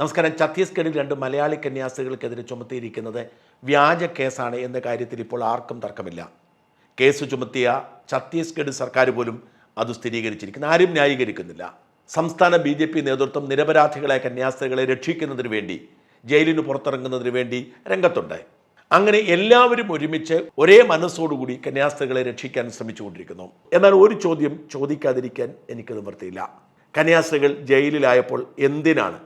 നമസ്കാരം. ഛത്തീസ്ഗഡിൽ രണ്ട് മലയാളി കന്യാസ്ത്രീകൾക്കെതിരെ ചുമത്തിയിരിക്കുന്നത് വ്യാജ കേസാണ് എന്ന കാര്യത്തിൽ ഇപ്പോൾ ആർക്കും തർക്കമില്ല. കേസ് ചുമത്തിയ ഛത്തീസ്ഗഡ് സർക്കാർ പോലും അത് സ്ഥിരീകരിച്ചിരിക്കുന്നു. ആരും ന്യായീകരിക്കുന്നില്ല. സംസ്ഥാന ബി ജെ പി നേതൃത്വം നിരപരാധികളായ കന്യാസ്ത്രീകളെ രക്ഷിക്കുന്നതിന് വേണ്ടി ജയിലിന് പുറത്തിറങ്ങുന്നതിന് വേണ്ടി രംഗത്തുണ്ട്. അങ്ങനെ എല്ലാവരും ഒരുമിച്ച് ഒരേ മനസ്സോടുകൂടി കന്യാസ്ത്രീകളെ രക്ഷിക്കാൻ ശ്രമിച്ചുകൊണ്ടിരിക്കുന്നു. എന്നാൽ ഒരു ചോദ്യം ചോദിക്കാതിരിക്കാൻ എനിക്ക് നിവൃത്തിയില്ല. കന്യാസ്ത്രീകൾ ജയിലിലായപ്പോൾ എന്തിനാണ്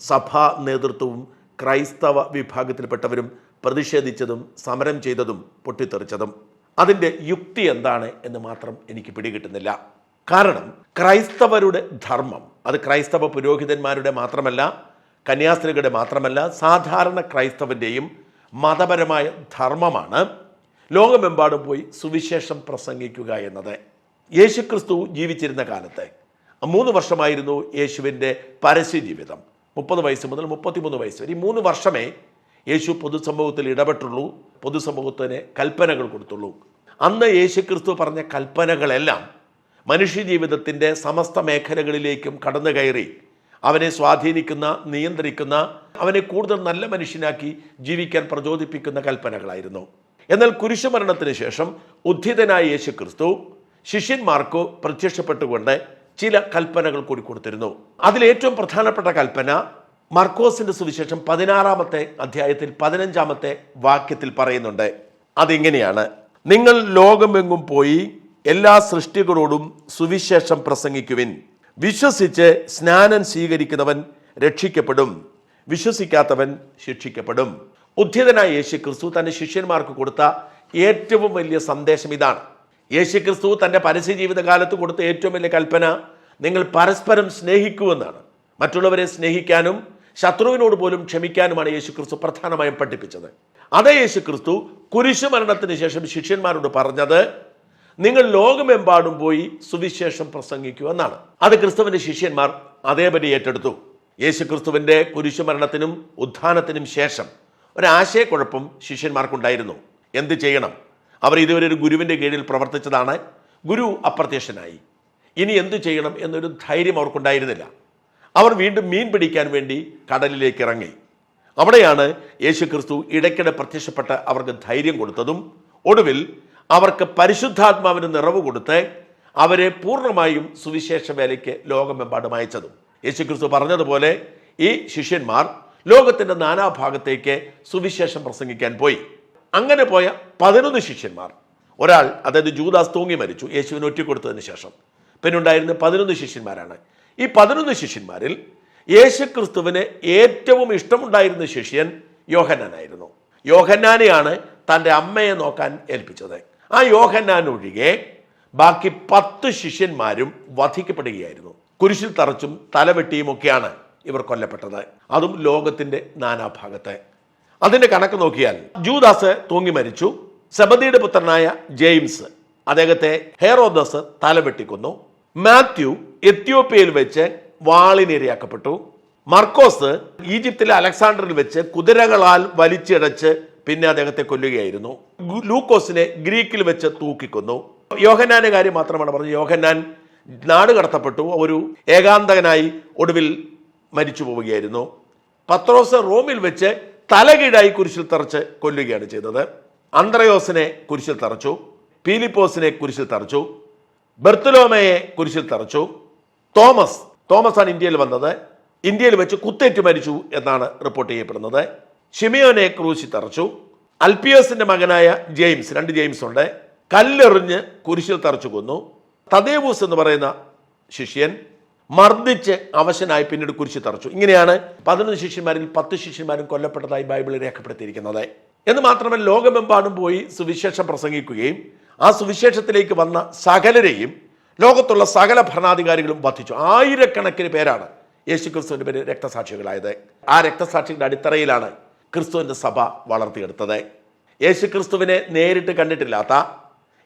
സഭാ നേതൃത്വവും ക്രൈസ്തവ വിഭാഗത്തിൽപ്പെട്ടവരും പ്രതിഷേധിച്ചതും സമരം ചെയ്തതും പൊട്ടിത്തെറിച്ചതും. അതിന്റെ യുക്തി എന്താണ് എന്ന് മാത്രം എനിക്ക് പിടികിട്ടുന്നില്ല. കാരണം ക്രൈസ്തവരുടെ ധർമ്മം അത് ക്രൈസ്തവ പുരോഹിതന്മാരുടെ മാത്രമല്ല കന്യാസ്ത്രീകളുടെ മാത്രമല്ല സാധാരണ ക്രൈസ്തവന്റെയും മതപരമായ ധർമ്മമാണ് ലോകമെമ്പാടും പോയി സുവിശേഷം പ്രസംഗിക്കുക എന്നത്. യേശുക്രിസ്തു ജീവിച്ചിരുന്ന കാലത്ത് മൂന്ന് വർഷമായിരുന്നു യേശുവിന്റെ പരസ്യ ജീവിതം മുപ്പത് വയസ്സ് മുതൽ മുപ്പത്തിമൂന്ന് വയസ്സ് വരെ. ഈ മൂന്ന് വർഷമേ യേശു പൊതുസമൂഹത്തിൽ ഇടപെട്ടുള്ളൂ പൊതുസമൂഹത്തിന് കൽപ്പനകൾ കൊടുത്തുള്ളൂ. അന്ന് യേശു ക്രിസ്തു പറഞ്ഞ കൽപ്പനകളെല്ലാം മനുഷ്യജീവിതത്തിന്റെ സമസ്ത മേഖലകളിലേക്കും കടന്നു കയറി അവനെ സ്വാധീനിക്കുന്ന നിയന്ത്രിക്കുന്ന അവനെ കൂടുതൽ നല്ല മനുഷ്യനാക്കി ജീവിക്കാൻ പ്രചോദിപ്പിക്കുന്ന കൽപ്പനകളായിരുന്നു. എന്നാൽ കുരിശുമരണത്തിന് ശേഷം ഉദ്ധിതനായ യേശു ക്രിസ്തു ശിഷ്യന്മാർക്ക് പ്രത്യക്ഷപ്പെട്ടുകൊണ്ട് ചില കൽപ്പനകൾ കൂടി കൊടുത്തിരുന്നു. അതിലേറ്റവും പ്രധാനപ്പെട്ട കൽപ്പന മർക്കോസിന്റെ സുവിശേഷം പതിനാറാമത്തെ അധ്യായത്തിൽ പതിനഞ്ചാമത്തെ വാക്യത്തിൽ പറയുന്നുണ്ട്. അതിങ്ങനെയാണ്. നിങ്ങൾ ലോകമെങ്ങും പോയി എല്ലാ സൃഷ്ടികളോടും സുവിശേഷം പ്രസംഗിക്കുവിൻ. വിശ്വസിച്ച് സ്നാനം സ്വീകരിക്കുന്നവൻ രക്ഷിക്കപ്പെടും. വിശ്വസിക്കാത്തവൻ ശിക്ഷിക്കപ്പെടും. ഉദ്ധിതനായ യേശു ക്രിസ്തു തന്റെ ശിഷ്യന്മാർക്ക് കൊടുത്ത ഏറ്റവും വലിയ സന്ദേശം ഇതാണ്. യേശു ക്രിസ്തു തന്റെ പരസ്യ ജീവിതകാലത്ത് കൊടുത്ത ഏറ്റവും വലിയ കൽപ്പന നിങ്ങൾ പരസ്പരം സ്നേഹിക്കുമെന്നാണ്. മറ്റുള്ളവരെ സ്നേഹിക്കാനും ശത്രുവിനോട് പോലും ക്ഷമിക്കാനുമാണ് യേശു ക്രിസ്തു പ്രധാനമായും പഠിപ്പിച്ചത്. അതേ യേശു ക്രിസ്തു കുരിശുമരണത്തിന് ശേഷം ശിഷ്യന്മാരോട് പറഞ്ഞത് നിങ്ങൾ ലോകമെമ്പാടും പോയി സുവിശേഷം പ്രസംഗിക്കൂ എന്നാണ്. അത് ക്രിസ്തുവിന്റെ ശിഷ്യന്മാർ അതേപടി ഏറ്റെടുത്തു. യേശു ക്രിസ്തുവിന്റെ കുരിശുമരണത്തിനും ഉത്ഥാനത്തിനും ശേഷം ഒരാശയക്കുഴപ്പം ശിഷ്യന്മാർക്കുണ്ടായിരുന്നു. എന്ത് ചെയ്യണം? അവർ ഇതുവരെ ഒരു ഗുരുവിന്റെ കീഴിൽ പ്രവർത്തിച്ചതാണ്. ഗുരു അപ്രത്യക്ഷനായി. ഇനി എന്തു ചെയ്യണം എന്നൊരു ധൈര്യം അവർക്കുണ്ടായിരുന്നില്ല. അവർ വീണ്ടും മീൻ പിടിക്കാൻ വേണ്ടി കടലിലേക്ക് ഇറങ്ങി. അവിടെയാണ് യേശു ക്രിസ്തു ഇടയ്ക്കിടെ പ്രത്യക്ഷപ്പെട്ട് അവർക്ക് ധൈര്യം കൊടുത്തതും ഒടുവിൽ അവർക്ക് പരിശുദ്ധാത്മാവിന് നിറവ് കൊടുത്ത് അവരെ പൂർണമായും സുവിശേഷ വേലയ്ക്ക് ലോകമെമ്പാടും അയച്ചതും. യേശു ക്രിസ്തു പറഞ്ഞതുപോലെ ഈ ശിഷ്യന്മാർ ലോകത്തിന്റെ നാനാഭാഗത്തേക്ക് സുവിശേഷം പ്രസംഗിക്കാൻ പോയി. അങ്ങനെ പോയ പതിനൊന്ന് ശിഷ്യന്മാർ. ഒരാൾ അതായത് ജൂദാസ് തൂങ്ങി മരിച്ചു. യേശുവിന് ഒറ്റിക്കൊടുത്തതിന് ശേഷം. പിന്നുണ്ടായിരുന്ന പതിനൊന്ന് ശിഷ്യന്മാരാണ്. ഈ പതിനൊന്ന് ശിഷ്യന്മാരിൽ യേശുക്രിസ്തുവിന് ഏറ്റവും ഇഷ്ടമുണ്ടായിരുന്ന ശിഷ്യൻ യോഹന്നാനായിരുന്നു. യോഹന്നാനെയാണ് തന്റെ അമ്മയെ നോക്കാൻ ഏൽപ്പിച്ചത്. ആ യോഹന്നാൻ ഒഴികെ ബാക്കി പത്ത് ശിഷ്യന്മാരും വധിക്കപ്പെടുകയായിരുന്നു. കുരിശിൽ തറച്ചും തലവെട്ടിയുമൊക്കെയാണ് ഇവർ കൊല്ലപ്പെട്ടത്. അതും ലോകത്തിന്റെ നാനാഭാഗത്തെ. അതിന്റെ കണക്ക് നോക്കിയാൽ ജൂദാസ് തൂങ്ങി മരിച്ചു. സബദിയുടെ പുത്രനായ ജെയിംസ് അദ്ദേഹത്തെ ഹെയറോദസ് തലവെട്ടിക്കൊന്നു. മാത്യു എത്യോപ്യയിൽ വെച്ച് വാളിനിരയാക്കപ്പെട്ടു. മർക്കോസ് ഈജിപ്തിലെ അലക്സാണ്ടറിൽ വെച്ച് കുതിരകളാൽ വലിച്ചിടച്ച് പിന്നെ അദ്ദേഹത്തെ കൊല്ലുകയായിരുന്നു. ലൂക്കോസിനെ ഗ്രീക്കിൽ വെച്ച് തൂക്കിക്കൊന്നു. യോഹന്നാന്റെ കാര്യം മാത്രമാണ് പറഞ്ഞത്. യോഹന്നാൻ നാട് കടത്തപ്പെട്ടു. ഒരു ഏകാന്തകനായി ഒടുവിൽ മരിച്ചു പോവുകയായിരുന്നു. പത്രോസ് റോമിൽ വെച്ച് തലകീഴായി കുരിശിൽ തറച്ച് കൊല്ലുകയാണ് ചെയ്തത്. അന്ത്രയോസിനെ കുരിശിൽ തറച്ചു. പീലിപ്പോസിനെ കുരിശിൽ തറച്ചു. ബെർത്തലോമയെ കുരിശിൽ തറച്ചു. തോമസ് തോമസ് ആണ് ഇന്ത്യയിൽ വന്നത്. ഇന്ത്യയിൽ വെച്ച് കുത്തേറ്റ് മരിച്ചു എന്നാണ് റിപ്പോർട്ട് ചെയ്യപ്പെടുന്നത്. ഷിമിയോനെ ക്രൂശിൽ തറച്ചു. അൽപിയോസിന്റെ മകനായ ജെയിംസ് രണ്ട് ജെയിംസ് ഉണ്ട്. കല്ലെറിഞ്ഞ് കുരിശിൽ തറച്ചു കൊന്നു. തദേവൂസ് എന്ന് പറയുന്ന ശിഷ്യൻ മർദ്ദിച്ച് അവശനായി പിന്നീട് കുരിശി തറച്ചു. ഇങ്ങനെയാണ് പതിനൊന്ന് ശിഷ്യന്മാരിൽ പത്ത് ശിഷ്യന്മാരും കൊല്ലപ്പെട്ടതായി ബൈബിളിൽ രേഖപ്പെടുത്തിയിരിക്കുന്നത്. എന്ന് മാത്രമല്ല ലോകമെമ്പാടും പോയി സുവിശേഷം പ്രസംഗിക്കുകയും ആ സുവിശേഷത്തിലേക്ക് വന്ന സകലരെയും ലോകത്തുള്ള സകല ഭരണാധികാരികളും വധിച്ചു. ആയിരക്കണക്കിന് പേരാണ് യേശു ക്രിസ്തുവിന്റെ പേര് രക്തസാക്ഷികളായത്. ആ രക്തസാക്ഷികളുടെ അടിത്തറയിലാണ് ക്രിസ്തുവിന്റെ സഭ വളർത്തിയെടുത്തത്. യേശു ക്രിസ്തുവിനെ നേരിട്ട് കണ്ടിട്ടില്ലാത്ത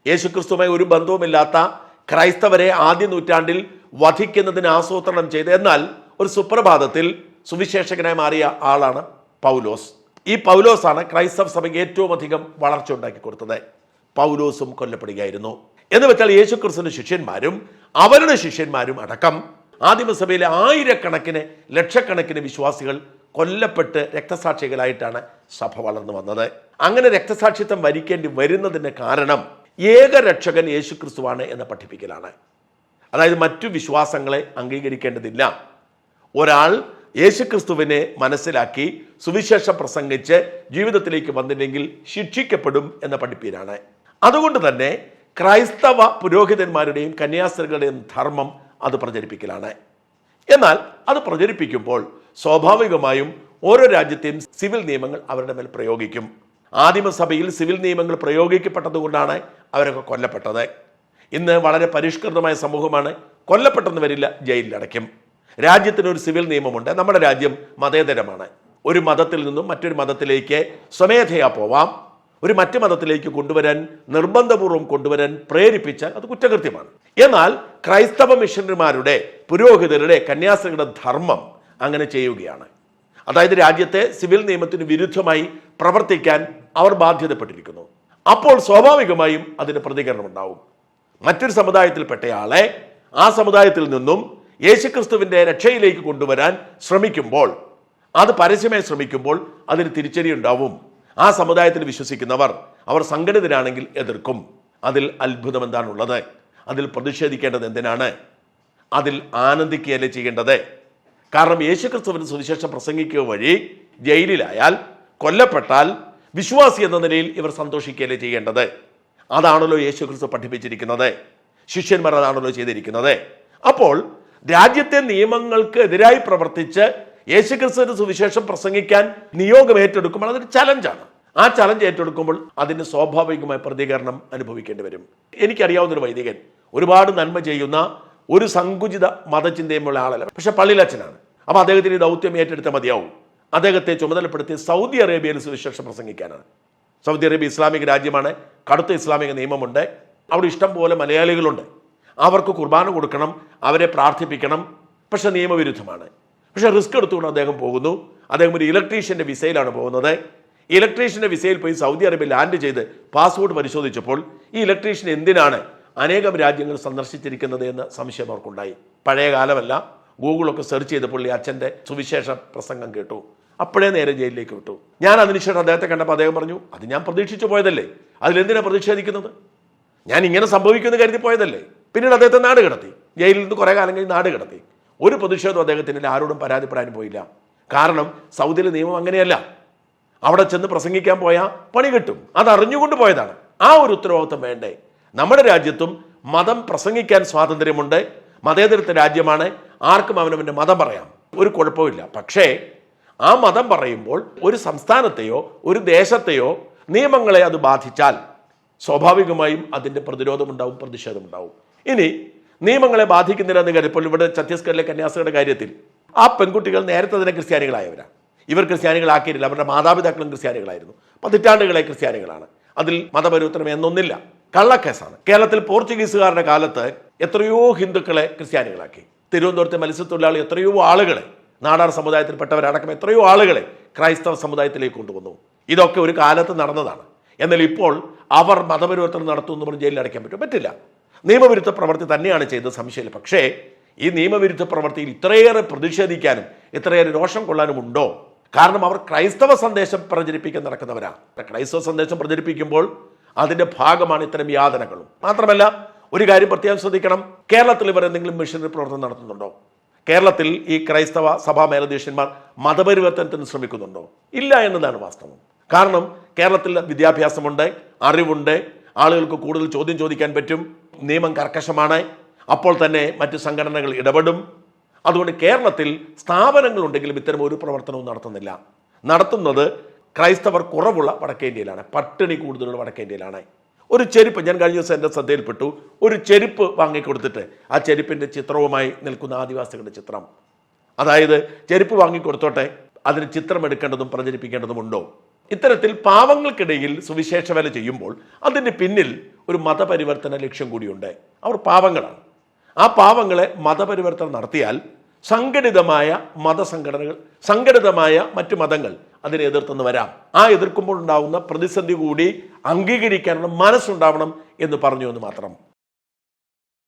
യേശു ക്രിസ്തുവുമായി ഒരു ബന്ധവുമില്ലാത്ത ക്രൈസ്തവരെ ആദ്യ നൂറ്റാണ്ടിൽ വധിക്കുന്നതിന് ആസൂത്രണം ചെയ്ത് എന്നാൽ ഒരു സുപ്രഭാതത്തിൽ സുവിശേഷകനായി മാറിയ ആളാണ് പൗലോസ്. ഈ പൗലോസാണ് ക്രൈസ്തവ സഭയ്ക്ക് ഏറ്റവും അധികം വളർച്ച ഉണ്ടാക്കി കൊടുത്തത്. പൗലോസും കൊല്ലപ്പെടുകയായിരുന്നു. എന്ന് വെച്ചാൽ യേശുക്രിസ്തുവിന്റെ ശിഷ്യന്മാരും അവരുടെ ശിഷ്യന്മാരും അടക്കം ആദിമസഭയിലെ ആയിരക്കണക്കിന് ലക്ഷക്കണക്കിന് വിശ്വാസികൾ കൊല്ലപ്പെട്ട് രക്തസാക്ഷികളായിട്ടാണ് സഭ വളർന്നു വന്നത്. അങ്ങനെ രക്തസാക്ഷിത്വം വരിക്കേണ്ടി വരുന്നതിന് കാരണം ഏക രക്ഷകൻ യേശുക്രിസ്തുവാണ് എന്ന പഠിപ്പിക്കലാണ്. അതായത് മറ്റു വിശ്വാസങ്ങളെ അംഗീകരിക്കേണ്ടതില്ല. ഒരാൾ യേശുക്രിസ്തുവിനെ മനസ്സിലാക്കി സുവിശേഷം പ്രസംഗിച്ച് ജീവിതത്തിലേക്ക് വന്നില്ലെങ്കിൽ ശിക്ഷിക്കപ്പെടും എന്ന പഠിപ്പീരാണ് അതുകൊണ്ട് തന്നെ ക്രൈസ്തവ പുരോഹിതന്മാരുടെയും കന്യാസ്ത്രീകളുടെയും ധർമ്മം അത് പ്രചരിപ്പിക്കലാണ്. എന്നാൽ അത് പ്രചരിപ്പിക്കുമ്പോൾ സ്വാഭാവികമായും ഓരോ രാജ്യത്തെയും സിവിൽ നിയമങ്ങൾ അവരുടെ മേൽ പ്രയോഗിക്കും. ആദിമസഭയിൽ സിവിൽ നിയമങ്ങൾ പ്രയോഗിക്കപ്പെട്ടതുകൊണ്ടാണ് അവരൊക്കെ കൊല്ലപ്പെട്ടത്. ഇന്ന് വളരെ പരിഷ്കൃതമായ സമൂഹമാണ്. കൊല്ലപ്പെട്ടെന്ന് വരില്ല ജയിലിലടയ്ക്കും രാജ്യത്തിന് ഒരു സിവിൽ നിയമമുണ്ട്. നമ്മുടെ രാജ്യം മതേതരമാണ്. ഒരു മതത്തിൽ നിന്നും മറ്റൊരു മതത്തിലേക്ക് സ്വമേധയാ പോവാം. ഒരു മറ്റു മതത്തിലേക്ക് കൊണ്ടുവരാൻ നിർബന്ധപൂർവം കൊണ്ടുവരാൻ പ്രേരിപ്പിച്ചാൽ അത് കുറ്റകൃത്യമാണ്. എന്നാൽ ക്രൈസ്തവ മിഷണറിമാരുടെ പുരോഹിതരുടെ കന്യാസ്ത്രീകളുടെ ധർമ്മം അങ്ങനെ ചെയ്യുകയാണ്. അതായത് രാജ്യത്തെ സിവിൽ നിയമത്തിന് വിരുദ്ധമായി പ്രവർത്തിക്കാൻ അവർ ബാധ്യതപ്പെട്ടിരിക്കുന്നു. അപ്പോൾ സ്വാഭാവികമായും അതിന് പ്രതികരണം ഉണ്ടാവും. മറ്റൊരു സമുദായത്തിൽപ്പെട്ടയാളെ ആ സമുദായത്തിൽ നിന്നും യേശുക്രിസ്തുവിന്റെ രക്ഷയിലേക്ക് കൊണ്ടുവരാൻ ശ്രമിക്കുമ്പോൾ അത് പരസ്യമായി ശ്രമിക്കുമ്പോൾ അതിന് തിരിച്ചടി ഉണ്ടാവും ആ സമുദായത്തിൽ വിശ്വസിക്കുന്നവർ അവർ സംഘടിതരാണെങ്കിൽ എതിർക്കും. അതിൽ അത്ഭുതം എന്താണുള്ളത്? അതിൽ പ്രതിഷേധിക്കേണ്ടത് എന്തിനാണ്? അതിൽ ആനന്ദിക്കുകയല്ലേ ചെയ്യേണ്ടത്? കാരണം യേശുക്രിസ്തുവിന് സുവിശേഷം പ്രസംഗിക്കുക വഴി ജയിലിലായാൽ കൊല്ലപ്പെട്ടാൽ വിശ്വാസി എന്ന നിലയിൽ ഇവർ സന്തോഷിക്കുകയല്ലേ ചെയ്യേണ്ടത്? അതാണല്ലോ യേശുക്രിസ്തു പഠിപ്പിച്ചിരിക്കുന്നത്. ശിഷ്യന്മാർ അതാണല്ലോ ചെയ്തിരിക്കുന്നത്. അപ്പോൾ രാജ്യത്തെ നിയമങ്ങൾക്ക് എതിരായി പ്രവർത്തിച്ച് യേശുക്രിസ്തുവിന്റെ സുവിശേഷം പ്രസംഗിക്കാൻ നിയോഗം ഏറ്റെടുക്കുമ്പോൾ അതൊരു ചലഞ്ചാണ്. ആ ചലഞ്ച് ഏറ്റെടുക്കുമ്പോൾ അതിന് സ്വാഭാവികമായ പ്രതികരണം അനുഭവിക്കേണ്ടി വരും. എനിക്കറിയാവുന്ന ഒരു വൈദികൻ ഒരുപാട് നന്മ ചെയ്യുന്ന ഒരു സങ്കുചിത മതചിന്തയുമുള്ള ആളല്ല. പക്ഷെ പള്ളിയിലച്ഛനാണ്. അപ്പൊ അദ്ദേഹത്തിന് ദൗത്യം ഏറ്റെടുത്താൽ മതിയാവും. അദ്ദേഹത്തെ ചുമതലപ്പെടുത്തി സൗദി അറേബ്യയിൽ സുവിശേഷം പ്രസംഗിക്കാനാണ്. സൗദി അറേബ്യ ഇസ്ലാമിക രാജ്യമാണ്. കടുത്ത ഇസ്ലാമിക നിയമമുണ്ട്. അവിടെ ഇഷ്ടം പോലെ മലയാളികളുണ്ട്. അവർക്ക് കുർബാന കൊടുക്കണം അവരെ പ്രാർത്ഥിപ്പിക്കണം. പക്ഷെ നിയമവിരുദ്ധമാണ്. പക്ഷെ റിസ്ക് എടുത്തുകൊണ്ട് അദ്ദേഹം പോകുന്നു. അദ്ദേഹം ഒരു ഇലക്ട്രീഷ്യന്റെ വിസയിലാണ് പോകുന്നത്. ഇലക്ട്രീഷ്യന്റെ വിസയിൽ പോയി സൗദി അറേബ്യ ലാൻഡ് ചെയ്ത് പാസ്പോർട്ട് പരിശോധിച്ചപ്പോൾ ഈ ഇലക്ട്രീഷ്യൻ എന്തിനാണ് അനേകം രാജ്യങ്ങൾ സന്ദർശിച്ചിരിക്കുന്നത് എന്ന് സംശയം അവർക്കുണ്ടായി. പഴയ കാലമല്ല. ഗൂഗിളൊക്കെ സെർച്ച് ചെയ്തപ്പോൾ ഈ അച്ഛന്റെ സുവിശേഷ പ്രസംഗം കേട്ടു. അപ്പോഴേ നേരെ ജയിലിലേക്ക് വിട്ടു. ഞാൻ അതിനുശേഷം അദ്ദേഹത്തെ കണ്ടപ്പോൾ അദ്ദേഹം പറഞ്ഞു അത് ഞാൻ പ്രതീക്ഷിച്ചു പോയതല്ലേ? അതിലെന്തിനാണ് പ്രതിഷേധിക്കുന്നത്? ഞാൻ ഇങ്ങനെ സംഭവിക്കുമെന്ന് കരുതി പോയതല്ലേ പിന്നീട് അദ്ദേഹത്തെ നാട് കിടത്തി ജയിലിൽ നിന്ന് കുറേ കാലം കഴിഞ്ഞ് നാട് കിടത്തി ഒരു പ്രതിഷേധം അദ്ദേഹത്തിന് ആരോടും പരാതിപ്പെടാനും പോയില്ല. കാരണം സൗദിയിലെ നിയമം അങ്ങനെയല്ല. അവിടെ ചെന്ന് പ്രസംഗിക്കാൻ പോയാൽ പണി കിട്ടും. അത് അറിഞ്ഞുകൊണ്ട് പോയതാണ്. ആ ഒരു ഉത്തരവാദിത്വം വേണ്ടേ? നമ്മുടെ രാജ്യത്തും മതം പ്രസംഗിക്കാൻ സ്വാതന്ത്ര്യമുണ്ട്. മതേതരത്വ രാജ്യമാണ്. ആർക്കും അവനവന്റെ മതം പറയാം. ഒരു കുഴപ്പമില്ല പക്ഷേ ആ മതം പറയുമ്പോൾ ഒരു സംസ്ഥാനത്തെയോ ഒരു ദേശത്തെയോ നിയമങ്ങളെ അത് ബാധിച്ചാൽ സ്വാഭാവികമായും അതിന്റെ പ്രതിരോധമുണ്ടാവും പ്രതിഷേധമുണ്ടാവും. ഇനി നിയമങ്ങളെ ബാധിക്കുന്നില്ല എന്ന് കാര്യം ഇപ്പോൾ ഇവിടെ ഛത്തീസ്ഗഡിലെ കന്യാസ്ത്രീയുടെ കാര്യത്തിൽ ആ പെൺകുട്ടികൾ നേരത്തെ തന്നെ ക്രിസ്ത്യാനികളായവരാണ് ഇവർ ക്രിസ്ത്യാനികളാക്കിയിട്ടില്ല. അവരുടെ മാതാപിതാക്കളും ക്രിസ്ത്യാനികളായിരുന്നു. പതിറ്റാണ്ടുകളെ ക്രിസ്ത്യാനികളാണ്. അതിൽ മതപരിവർത്തനം എന്നൊന്നില്ല. കള്ളക്കേസാണ്. കേരളത്തിൽ പോർച്ചുഗീസുകാരുടെ കാലത്ത് എത്രയോ ഹിന്ദുക്കളെ ക്രിസ്ത്യാനികളാക്കി. തിരുവനന്തപുരത്തെ മത്സ്യത്തൊഴിലാളി എത്രയോ ആളുകളെ നാടാർ സമുദായത്തിൽപ്പെട്ടവരടക്കം എത്രയോ ആളുകളെ ക്രൈസ്തവ സമുദായത്തിലേക്ക് കൊണ്ടുവന്നു. ഇതൊക്കെ ഒരു കാലത്ത് നടന്നതാണ്. എന്നാൽ ഇപ്പോൾ അവർ മതപരിവർത്തനം നടത്തുമെന്ന് പറഞ്ഞ് ജയിലിൽ അടയ്ക്കാൻ പറ്റും പറ്റില്ല. നിയമവിരുദ്ധ പ്രവൃത്തി തന്നെയാണ് ചെയ്തത് സംശയം പക്ഷേ ഈ നിയമവിരുദ്ധ പ്രവൃത്തിയിൽ ഇത്രയേറെ പ്രതിഷേധിക്കാനും ഇത്രയേറെ രോഷം കൊള്ളാനും ഉണ്ടോ? കാരണം അവർ ക്രൈസ്തവ സന്ദേശം പ്രചരിപ്പിക്കാൻ നടക്കുന്നവരാണ് ക്രൈസ്തവ സന്ദേശം പ്രചരിപ്പിക്കുമ്പോൾ അതിന്റെ ഭാഗമാണ് ഇത്തരം യാതനകളും. മാത്രമല്ല ഒരു കാര്യം പ്രത്യേകം ശ്രദ്ധിക്കണം. കേരളത്തിൽ ഇവർ എന്തെങ്കിലും മിഷനറി പ്രവർത്തനം നടത്തുന്നുണ്ടോ? കേരളത്തിൽ ഈ ക്രൈസ്തവ സഭാ മേലധ്യക്ഷന്മാർ മതപരിവർത്തനത്തിന് ശ്രമിക്കുന്നുണ്ടോ? ഇല്ല എന്നതാണ് വാസ്തവം. കാരണം കേരളത്തിൽ വിദ്യാഭ്യാസമുണ്ട് അറിവുണ്ട്. ആളുകൾക്ക് കൂടുതൽ ചോദ്യം ചോദിക്കാൻ പറ്റും. നിയമം കർക്കശമാണ്. അപ്പോൾ തന്നെ മറ്റ് സംഘടനകൾ ഇടപെടും. അതുകൊണ്ട് കേരളത്തിൽ സ്ഥാപനങ്ങളുണ്ടെങ്കിലും ഇത്തരം ഒരു പ്രവർത്തനവും നടത്തുന്നില്ല. നടത്തുന്നത് ക്രൈസ്തവർ കുറവുള്ള വടക്കേ ഇന്ത്യയിലാണ് പട്ടിണി കൂടുതലുള്ള വടക്കേ ഇന്ത്യയിലാണ് ഒരു ചെരുപ്പ് ഞാൻ കഴിഞ്ഞ ദിവസം എന്റെ ശ്രദ്ധയിൽപ്പെട്ടു. ഒരു ചെരുപ്പ് വാങ്ങിക്കൊടുത്തിട്ട് ആ ചെരുപ്പിന്റെ ചിത്രവുമായി നിൽക്കുന്ന ആദിവാസികളുടെ ചിത്രം. അതായത് ചെരുപ്പ് വാങ്ങിക്കൊടുത്തോട്ടെ അതിന് ചിത്രം എടുക്കേണ്ടതും പ്രചരിപ്പിക്കേണ്ടതുമുണ്ടോ ഇത്തരത്തിൽ പാവങ്ങൾക്കിടയിൽ സുവിശേഷ വേല ചെയ്യുമ്പോൾ അതിന്റെ പിന്നിൽ ഒരു മതപരിവർത്തന ലക്ഷ്യം കൂടിയുണ്ട്. അവർ പാവങ്ങളാണ്. ആ പാവങ്ങളെ മതപരിവർത്തനം നടത്തിയാൽ സംഘടിതമായ മതസംഘടനകൾ സംഘടിതമായ മറ്റു മതങ്ങൾ അതിനെ എതിർത്തെന്ന് വരാം. ആ എതിർക്കുമ്പോൾ ഉണ്ടാവുന്ന പ്രതിസന്ധി കൂടി അംഗീകരിക്കാനുള്ള മനസ്സുണ്ടാവണം എന്ന് പറഞ്ഞു എന്ന് മാത്രം.